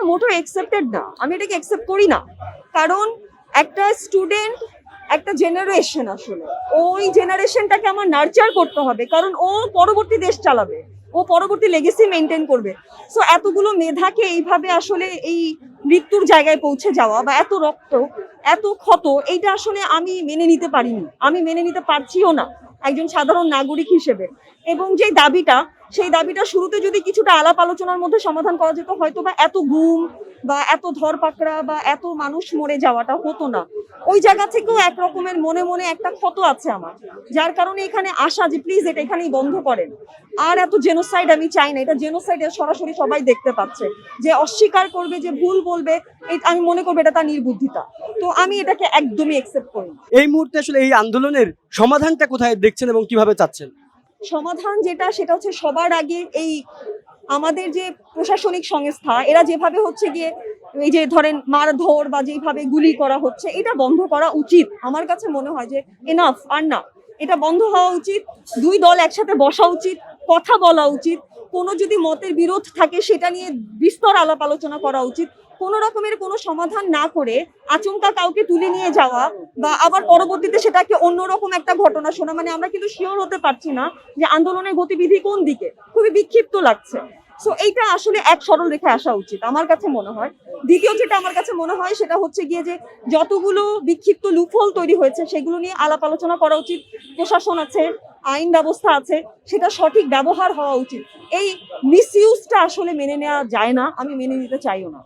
এটা মোটো অ্যাকসেপ্টেড না। আমি এটাকে অ্যাকসেপ্ট করি না। কারণ একটা স্টুডেন্ট একটা জেনারেশন আসলে। ওই জেনারেশনটাকে আমার নার্চার করতে হবে। কারণ ও পরবর্তী দেশ চালাবে। ও পরবর্তী লেগেসি মেনটেন করবে। সো এতগুলো মেধাকে এইভাবে আসলে এই মৃত্যুর জায়গায় পৌঁছে যাওয়া বা এত রক্ত, এত ক্ষত, এইটা আসলে আমি মেনে নিতে পারিনি। আমি মেনে নিতে পারছিও না। একজন সাধারণ নাগরিক হিসেবে। এবং যে দাবিটা, সেই দাবিটা শুরুতে যদি কিছুটা আলাপ আলোচনার মধ্যে সমাধান করা যেত হয়তো বা এত গুম বা এত ধরপাকড়া বা এত মানুষ মরে যাওয়াটা হতো না। ওই জায়গা থেকেও এক রকমের মনে মনে একটা ক্ষত আছে আমার, যার কারণে এখানে আসা যে প্লিজ এটা এখানেই বন্ধ করেন। আর এত জেনোসাইড আমি চাই না, এটা জেনোসাইড সরাসরি সবাই দেখতে পাচ্ছে। যে অস্বীকার করবে, যে ভুল বলবে আমি মনে করব এটা তার নির্বুদ্ধিতা। তো আমি এটাকে একদমই একসেপ্ট করি এই মুহূর্তে আসলে এই আন্দোলনের সমাধানটা কোথায় দেখছেন এবং কীভাবে চাচ্ছেন? সমাধান যেটা সেটা হচ্ছে সবার আগে এই আমাদের যে প্রশাসনিক সংস্থা এরা যেভাবে হচ্ছে গিয়ে এই যে ধরেন মারধর বা যেভাবে গুলি করা হচ্ছে এটা বন্ধ করা উচিত। আমার কাছে মনে হয় যে এনাফ আর না। এটা বন্ধ হওয়া উচিত। দুই দল একসাথে বসা উচিত কথা বলা উচিত। কোনো যদি মতের বিরোধ থাকে, সেটা নিয়ে বিস্তর আলাপ আলোচনা করা উচিত। কোনো রকমের কোনো সমাধান না করে আচমকা কাউকে তুলে নিয়ে যাওয়া বা আবার পরবর্তীতে সেটাকে অন্যরকম একটা ঘটনা শোনা মানে আমরা কিন্তু শিওর হতে পারছি না যে আন্দোলনের গতিবিধি কোন দিকে। খুবই বিক্ষিপ্ত লাগছে। সো এইটা আসলে এক সরল রেখে আসা উচিত, আমার কাছে মনে হয়। দ্বিতীয় যেটা আমার কাছে মনে হয়, সেটা হচ্ছে গিয়ে যে যতগুলো বিক্ষিপ্ত লুফল তৈরি হয়েছে, সেগুলো নিয়ে আলাপ আলোচনা করা উচিত। প্রশাসন আছে আইন ব্যবস্থা আছে, সেটা সঠিক ব্যবহার হওয়া উচিত। এই মিসইউজটা আসলে মেনে নেওয়া যায় না, আমি মেনে নিতে চাইও না।